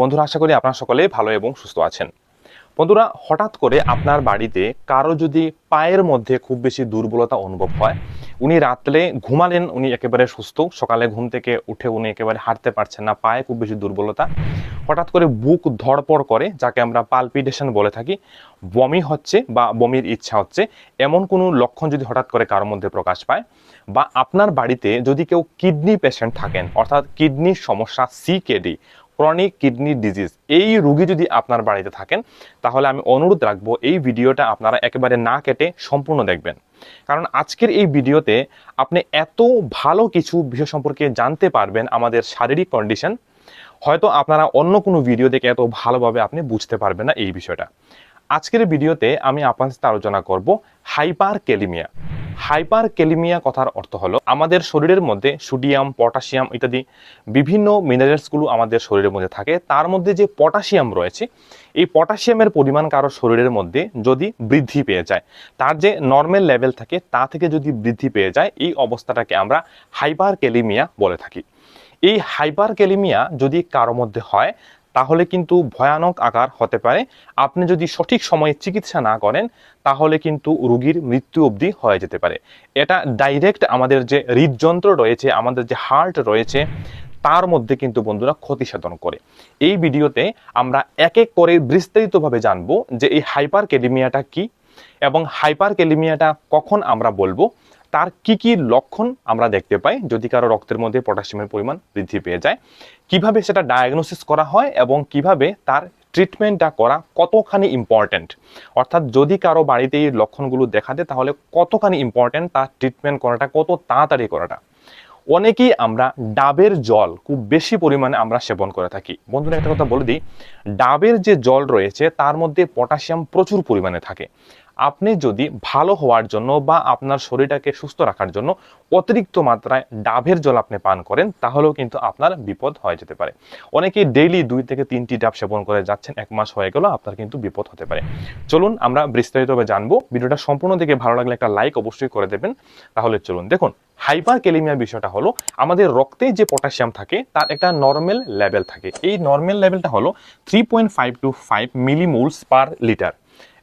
বন্ধুরা, আশা করি আপনারা সকলে ভালো এবং সুস্থ আছেন। বন্ধুরা, হঠাৎ করে আপনার বাড়িতে কারও যদি পায়ের মধ্যে খুব বেশি দুর্বলতা অনুভব হয়, উনি রাত্রে ঘুমালেন, উনি একেবারে সুস্থ, সকালে ঘুম থেকে উঠে উনি একেবারে হাঁটতে পারছেন না, পায়ে খুব বেশি দুর্বলতা। হঠাৎ করে বুক ধড়পড় করে, যাকে আমরা পালপিটেশন বলে থাকি, বমি হচ্ছে বা বমির ইচ্ছা হচ্ছে, এমন কোনো লক্ষণ যদি হঠাৎ করে কারোর মধ্যে প্রকাশ পায় বা আপনার বাড়িতে যদি কেউ কিডনি পেশেন্ট থাকেন, অর্থাৎ কিডনির সমস্যা সিকেডি ক্রনিক কিডনি ডিজিজ এই রুগী যদি আপনার বাড়িতে থাকেন, তাহলে আমি অনুরোধ রাখব এই ভিডিওটা আপনারা একেবারে না কেটে সম্পূর্ণ দেখবেন। কারণ আজকের এই ভিডিওতে আপনি এত ভালো কিছু বিষয় সম্পর্কে জানতে পারবেন আমাদের শারীরিক কন্ডিশন হয়তো আপনারা অন্য কোনো ভিডিও দেখে এত ভালোভাবে আপনি বুঝতে পারবেন না এই বিষয়টা। আজকের ভিডিওতে আমি আপনার সাথে আলোচনা করব হাইপার ক্যালিমিয়া হাইপার ক্যালিমিয়া কথার অর্থ হলো, আমাদের শরীরের মধ্যে সোডিয়াম, পটাশিয়াম ইত্যাদি বিভিন্ন মিনারেলসগুলো আমাদের শরীরের মধ্যে থাকে। তার মধ্যে যে পটাশিয়াম রয়েছে, এই পটাশিয়ামের পরিমাণ কারও শরীরের মধ্যে যদি বৃদ্ধি পেয়ে যায়, তার যে নর্মাল লেভেল থাকে, তা থেকে যদি বৃদ্ধি পেয়ে যায়, এই অবস্থাটাকে আমরা হাইপার ক্যালিমিয়া বলে থাকি। এই হাইপার ক্যালিমিয়া যদি কারও মধ্যে হয় তাহলে কিন্তু ভয়ানক আকার হতে পারে। আপনি যদি সঠিক সময়ে চিকিৎসা না করেন, তাহলে কিন্তু রোগীর মৃত্যু অবধি হয়ে যেতে পারে। এটা ডাইরেক্ট আমাদের যে হৃদযন্ত্র রয়েছে, আমাদের যে হার্ট রয়েছে, তার মধ্যে কিন্তু বন্ধুরা ক্ষতি সাধন করে। এই ভিডিওতে আমরা এক এক করে বিস্তারিতভাবে জানব যে এই হাইপার ক্যালিমিয়াটা কি এবং হাইপার ক্যালিমিয়াটা কখন আমরা বলব। তার কি কি লক্ষণ আমরা দেখতে পাই যদি কারও রক্তের মধ্যে পটাশিয়ামের পরিমাণ বৃদ্ধি পেয়ে যায়? কীভাবে সেটা ডায়াগনোসিস করা হয় এবং কীভাবে তার ট্রিটমেন্টটা করা কতখানি ইম্পর্ট্যান্ট অর্থাৎ যদি কারও বাড়িতে এই লক্ষণগুলো দেখা দেয়, তাহলে কতখানি ইম্পর্ট্যান্ট তার ট্রিটমেন্ট করাটা, কত তাড়াতাড়ি করাটা? অনেকেই আমরা ডাবের জল খুব বেশি পরিমাণে আমরা সেবন করে থাকি। বন্ধুরা, একটা কথা বলে দিই, ডাবের যে জল রয়েছে, তার মধ্যে পটাশিয়াম প্রচুর পরিমাণে থাকে। আপনি যদি ভালো হওয়ার জন্য বা আপনার শরীরটাকে সুস্থ রাখার জন্য অতিরিক্ত মাত্রায় ডাবের জল আপনি পান করেন, তাহলেও কিন্তু আপনার বিপদ হয়ে যেতে পারে। অনেকেই ডেইলি দুই থেকে তিনটি ডাব সেবন করে যাচ্ছেন, এক মাস হয়ে গেল, আপনার কিন্তু বিপদ হতে পারে। চলুন আমরা বিস্তারিতভাবে জানব। ভিডিওটা সম্পূর্ণ দেখে ভালো লাগলে একটা লাইক অবশ্যই করে দেবেন। তাহলে চলুন, দেখুন হাইপার ক্যালিমিয়া বিষয়টা হলো আমাদের রক্তে যে পটাশিয়াম থাকে, তার একটা নর্মাল লেভেল থাকে। এই নর্মাল লেভেলটা হলো three point five to five millimoles per litre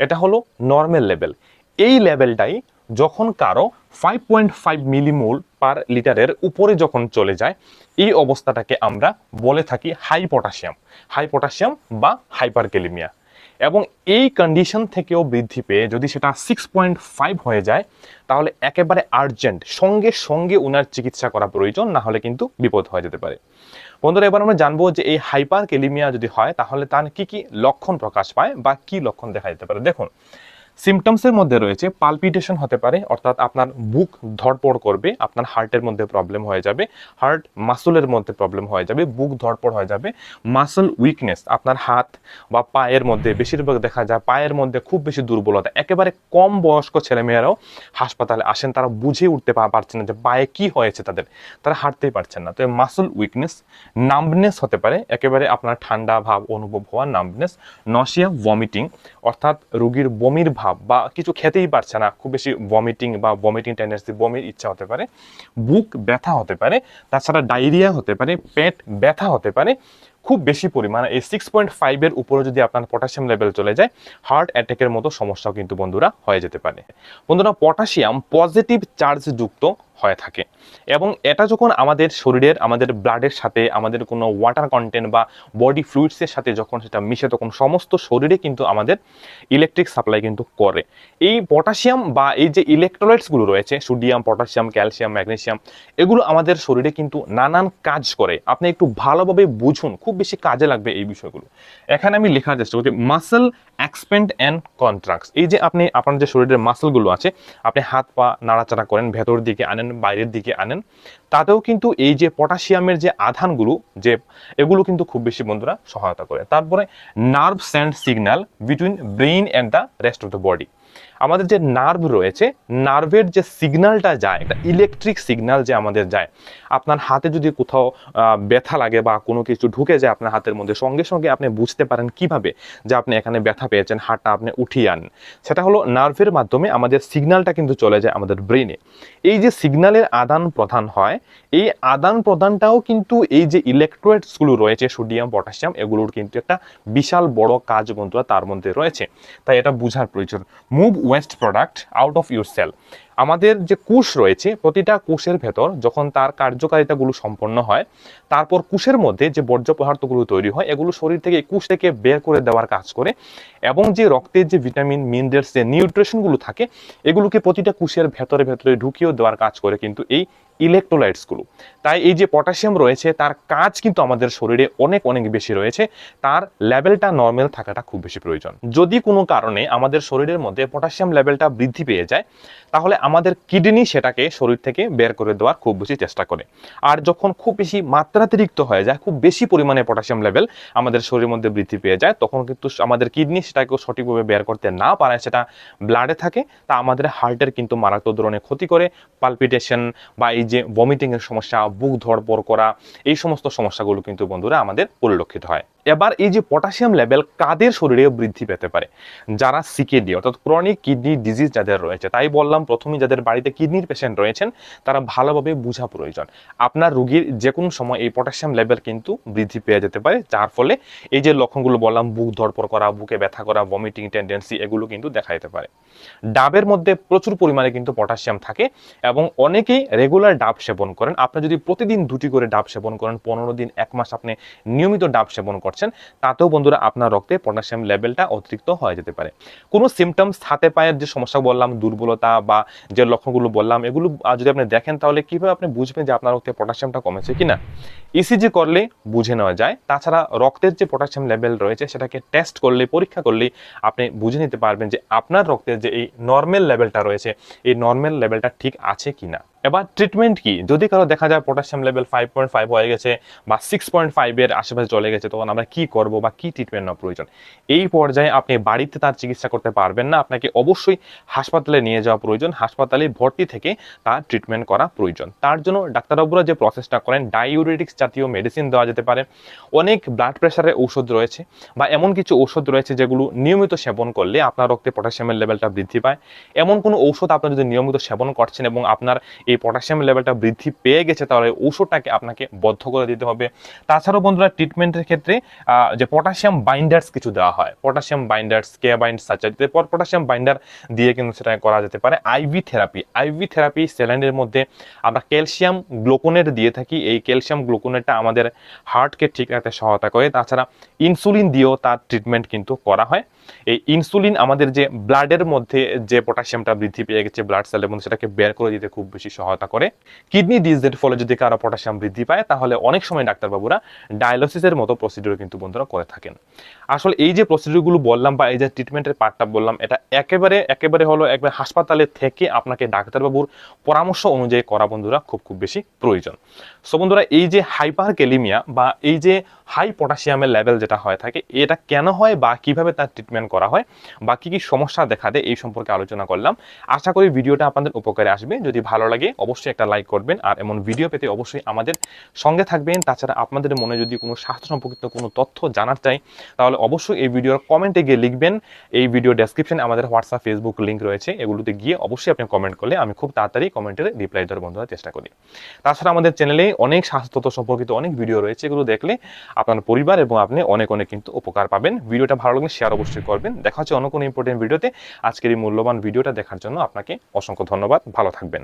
এটা হলো নর্মাল লেভেল এই লেভেলটাই যখন কারও five point five millimole per লিটারের উপরে যখন চলে যায়, এই অবস্থাটাকে আমরা বলে থাকি হাই পটাশিয়াম হাই পটাশিয়াম বা হাইপার ক্যালিমিয়া এবং এই কন্ডিশন থেকেও বৃদ্ধি পেয়ে যদি সেটা সিক্স পয়েন্ট ফাইভ হয়ে যায়, তাহলে একেবারে আর্জেন্ট সঙ্গে সঙ্গে উনার চিকিৎসা করা প্রয়োজন, না হলে কিন্তু বিপদ হয়ে যেতে পারে। বন্ধুরা, এবার আমরা জানব যে এই হাইপার কেলিমিয়া যদি হয়, তাহলে তার কি কি লক্ষণ প্রকাশ পায় বা কি লক্ষণ দেখা যেতে পারে? দেখুন সিমটমসের মধ্যে রয়েছে পালপিটেশন হতে পারে, অর্থাৎ আপনার বুক ধড়পড় করবে, আপনার হার্টের মধ্যে প্রবলেম হয়ে যাবে হার্ট মাসুলের মধ্যে প্রবলেম হয়ে যাবে, বুক ধড়পড় হয়ে যাবে মাসল উইকনেস আপনার হাত বা পায়ের মধ্যে বেশিরভাগ দেখা যায় পায়ের মধ্যে খুব বেশি দুর্বলতা, একেবারে কম বয়স্ক ছেলেমেয়েরাও হাসপাতালে আসেন, তারা বুঝে উঠতে পারছেন না যে পায়ে কি হয়েছে তাদের, তারা হাঁটতেই পারছেন না। তো মাসল উইকনেস নাম্বনেস হতে পারে, একেবারে আপনার ঠান্ডা ভাব অনুভব হওয়া নাম্বনেস নশিয়া ভমিটিং অর্থাৎ রুগীর বমির ভাব বা কিছু খেতেই পারছে না, খুব বেশি ভমিটিং বা ভমিটিং টেন্ডেন্সি বমির ইচ্ছা হতে পারে, বুক ব্যথা হতে পারে, তাছাড়া ডায়রিয়া হতে পারে, পেট ব্যথা হতে পারে, খুব বেশি পরিমাণে। এই সিক্স পয়েন্ট ফাইভের উপরে যদি আপনার পটাশিয়াম লেভেল চলে যায় হার্ট অ্যাটাকের মতো সমস্যাও কিন্তু বন্ধুরা হয়ে যেতে পারে। বন্ধুরা পটাশিয়াম পজিটিভ চার্জ যুক্ত হয়ে থাকে। এবং এটা যখন আমাদের শরীরের, আমাদের ব্লাডের সাথে, আমাদের কোনো ওয়াটার কন্টেন্ট বা বডি ফ্লুইডসের সাথে যখন সেটা মিশে, তখন সমস্ত শরীরে কিন্তু আমাদের ইলেকট্রিক সাপ্লাই কিন্তু করে। এই পটাশিয়াম বা এই যে ইলেকট্রোলাইটসগুলো রয়েছে সোডিয়াম পটাশিয়াম ক্যালসিয়াম ম্যাগনেসিয়াম এগুলো আমাদের শরীরে কিন্তু নানান কাজ করে। আপনি একটু ভালোভাবে বুঝুন, খুব বেশি কাজে লাগবে এই বিষয়গুলো। এখানে আমি লেখার চেষ্টা করছি মাসেল এক্সপেন্ড অ্যান্ড কন্ট্রাক্টস এই যে আপনি, আপনার যে শরীরের মাসেলগুলো আছে, আপনি হাত পা নাড়াচাড়া করেন, ভেতর দিকে আনেন বাইরের দিকে আনেন, তাতেও কিন্তু এই যে পটাশিয়ামের যে আধানগুলো, যে এগুলো কিন্তু খুব বেশি বন্ধুরা সহায়তা করে। তারপরে nerve send signal between brain and the rest of the body আমাদের যে নার্ভ রয়েছে, নার্ভের যে সিগনালটা যায়, একটা ইলেকট্রিক সিগনাল যে আমাদের যায়, আপনার হাতে যদি কোথাও ব্যথা লাগে বা কোনো কিছু ঢুকে যায় আপনার হাতের মধ্যে, সঙ্গে সঙ্গে আপনি বুঝতে পারেন কীভাবে যে আপনি এখানে ব্যথা পেয়েছেন, হাতটা আপনি উঠিয়ে আন সেটা হলো নার্ভের মাধ্যমে আমাদের সিগনালটা কিন্তু চলে যায় আমাদের ব্রেনে এই যে সিগন্যালের আদান প্রদান হয়, এই আদান প্রদানটাও কিন্তু এই যে ইলেকট্রোয়েটসগুলো রয়েছে সোডিয়াম পটাশিয়াম এগুলোর কিন্তু একটা বিশাল বড় কাজ বন্ধুরা, তার মধ্যে রয়েছে। তাই এটা বোঝার প্রয়োজন। Move waste product out of your cell. আমাদের যে কোষ রয়েছে, প্রতিটা কোষের ভেতর যখন তার কার্যকারিতাগুলো সম্পন্ন হয়, তারপর কোষের মধ্যে যে বর্জ্য পদার্থগুলো তৈরি হয়, এগুলো শরীর থেকে কোষ থেকে বের করে দেওয়ার কাজ করে এবং যে রক্তের যে ভিটামিন, মিনারেলস, যে নিউট্রিশনগুলো থাকে, এগুলোকে প্রতিটা কোষের ভেতরে ভেতরে ঢুকিয়েও দেওয়ার কাজ করে কিন্তু এই ইলেকট্রোলাইটসগুলো। তাই এই যে পটাশিয়াম রয়েছে, তার কাজ কিন্তু আমাদের শরীরে অনেক অনেক বেশি রয়েছে। তার লেভেলটা নর্মাল থাকাটা খুব বেশি প্রয়োজন। যদি কোনো কারণে আমাদের শরীরের মধ্যে পটাশিয়াম লেভেলটা বৃদ্ধি পেয়ে যায়, তাহলে আমাদের কিডনি সেটাকে শরীর থেকে বের করে দেওয়ার খুব বেশি চেষ্টা করে। আর যখন খুব বেশি মাত্রাতিরিক্ত হয়ে যায়, খুব বেশি পরিমাণে পটাশিয়াম লেভেল আমাদের শরীরের মধ্যে বৃদ্ধি পেয়ে যায়, তখন কিন্তু আমাদের কিডনি সেটাকেও সঠিকভাবে বের করতে না পারে সেটা ব্লাডে থাকে। তা আমাদের হার্টের কিন্তু মারাত্মক ধরনের ক্ষতি করে। পালপিটেশন বা এই যে ভমিটিং এর সমস্যা, বুক ধরপড় করা, এই সমস্ত সমস্যাগুলো কিন্তু বন্ধুরা আমাদের পরিলক্ষিত হয়। এবার এই যে পটাশিয়াম লেভেল কাদের শরীরে বৃদ্ধি পেতে পারে? যারা সিকেডি, অর্থাৎ ক্রনিক কিডনি ডিজিজ যাদের রয়েছে, তাই বললাম প্রথমেই যাদের বাড়িতে কিডনির পেশেন্ট রয়েছেন, তারা ভালোভাবে বোঝা প্রয়োজন। আপনার রুগীর যে কোনো সময় এই পটাশিয়াম লেভেল কিন্তু বৃদ্ধি পেয়ে যেতে পারে, যার ফলে এই যে লক্ষণগুলো বললাম, বুক ধরপড় করা, বুকে ব্যথা করা ভমিটিং টেন্ডেন্সি এগুলো কিন্তু দেখা যেতে পারে। ডাবের মধ্যে প্রচুর পরিমাণে কিন্তু পটাশিয়াম থাকে এবং অনেকেই রেগুলার ডাব সেবন করেন। আপনি যদি প্রতিদিন দুটি করে ডাব সেবন করেন, পনেরো দিন, এক মাস আপনি নিয়মিত ডাব সেবন করছেন, তাতেও বন্ধুরা আপনার রক্তে পটাশিয়াম লেভেলটা অতিরিক্ত হয়ে যেতে পারে। কোনো সিমটমস হাতে পায়ের যে সমস্যা বললাম, দুর্বলতা বা যে লক্ষণগুলো বললাম, এগুলো যদি আপনি দেখেন তাহলে কীভাবে আপনি বুঝবেন যে আপনার রক্তে পটাশিয়ামটা কমেছে কিনা? ইসিজি করলে বুঝে নেওয়া যায়। তাছাড়া রক্তের যে পটাশিয়াম লেভেল রয়েছে, সেটাকে টেস্ট করলে, পরীক্ষা করলে আপনি বুঝে নিতে পারবেন যে আপনার রক্তের যে এই নর্মাল লেভেলটা রয়েছে, এই নর্মাল লেভেলটা ঠিক আছে কিনা। এবার ট্রিটমেন্ট কি? যদি কারও দেখা যায় potassium level five point five হয়ে গেছে বা সিক্স পয়েন্ট ফাইভের আশেপাশে চলে গেছে, তখন আমরা কি করব বা কি ট্রিটমেন্ট নেওয়া প্রয়োজন? এই পর্যায়ে আপনি বাড়িতে তার চিকিৎসা করতে পারবেন না, আপনাকে অবশ্যই হাসপাতালে নিয়ে যাওয়া প্রয়োজন, হাসপাতালে ভর্তি থেকে তার ট্রিটমেন্ট করা প্রয়োজন। তার জন্য ডাক্তারবাবুরা যে প্রসেসটা করেন ডাইউরেটিক্স জাতীয় মেডিসিন দেওয়া যেতে পারে। অনেক ব্লাড প্রেশারের ঔষধ রয়েছে বা এমন কিছু ঔষধ রয়েছে যেগুলো নিয়মিত সেবন করলে আপনার রক্তে পটাশিয়ামের লেভেলটা বৃদ্ধি পায়। এমন কোনো ঔষধ আপনার যদি নিয়মিত সেবন করছেন এবং আপনার এই পটাশিয়াম লেভেলটা বৃদ্ধি পেয়ে গেছে, তাহলে ঔষধটাকে আপনাকে বদ্ধ করে দিতে হবে। তাছাড়াও বন্ধুরা ট্রিটমেন্টের ক্ষেত্রে যে পটাশিয়াম বাইন্ডার্স কিছু দেওয়া হয় পটাশিয়াম বাইন্ডার্স কে বাইন্ড সার্জারি এরপর পটাশিয়াম বাইন্ডার দিয়ে কিন্তু সেটা করা যেতে পারে। আইভি থেরাপি আইভি থেরাপি স্যালাইনের মধ্যে আমরা ক্যালসিয়াম গ্লুকোনেট দিয়ে থাকি। এই ক্যালসিয়াম গ্লুকোনেটটা আমাদের হার্টকে ঠিক রাখতে সহায়তা করে। তাছাড়া ইনসুলিন দিয়েও তার ট্রিটমেন্ট কিন্তু করা হয়। এই ইনসুলিন আমাদের যে ব্লাডের মধ্যে যে পটাশিয়ামটা বৃদ্ধি পেয়ে গেছে ব্লাড সেলের মধ্যে সেটাকে বের করে দিতে খুব বেশি সহায়তা করে। কিডনি ডিজিজের ফলে যদি কারও পটাশিয়াম বৃদ্ধি পায়, তাহলে অনেক সময় ডাক্তারবাবুরা ডায়ালিসিসের মতো প্রসিডিউর কিন্তু বন্ধুরা করে থাকেন। আসলে এই যে প্রসিডিউরগুলো বললাম বা এই যে ট্রিটমেন্টের পার্টটা বললাম, এটা একেবারে একেবারে হলো একবার হাসপাতালে থেকে আপনাকে ডাক্তারবাবুর পরামর্শ অনুযায়ী করা বন্ধুরা খুব খুব বেশি প্রয়োজন। সো বন্ধুরা, এই যে হাইপার ক্যালিমিয়া বা এই যে হাই পটাশিয়ামের লেভেল যেটা হয়ে থাকে, এটা কেন হয় বা কীভাবে তার ট্রিটমেন্ট করা হয় বা কী কী সমস্যা দেখা দেয় এই সম্পর্কে আলোচনা করলাম। আশা করি ভিডিওটা আপনাদের উপকারে আসবে। যদি ভালো লাগে অবশ্যই একটা লাইক করবেন আর এমন ভিডিও পেতে অবশ্যই আমাদের সঙ্গে থাকবেন। তাছাড়া আপনাদের মনে যদি কোনো স্বাস্থ্য সম্পর্কিত কোনো তথ্য জানার চাই, তাহলে অবশ্যই এই ভিডিওর কমেন্টে গিয়ে লিখবেন। এই ভিডিও ডেসক্রিপশনে আমাদের হোয়াটসঅ্যাপ ফেসবুক লিঙ্ক রয়েছে। এগুলোতে গিয়ে অবশ্যই আপনি কমেন্ট করলে আমি খুব তাড়াতাড়ি কমেন্টের রিপ্লাই দেওয়ার বন্ধুরা চেষ্টা করি। তাছাড়া আমাদের চ্যানেলে অনেক স্বাস্থ্য সম্পর্কিত অনেক ভিডিও রয়েছে। এগুলো দেখলে আপনার পরিবার এবং আপনি অনেক অনেক কিন্তু উপকার পাবেন। ভিডিওটা ভালো লাগলে শেয়ার অবশ্যই করবেন। দেখা হচ্ছে অন্য কোনো ইম্পর্টেন্ট ভিডিওতে আজকের এই মূল্যবান ভিডিওটা দেখার জন্য আপনাকে অসংখ্য ধন্যবাদ। ভালো থাকবেন।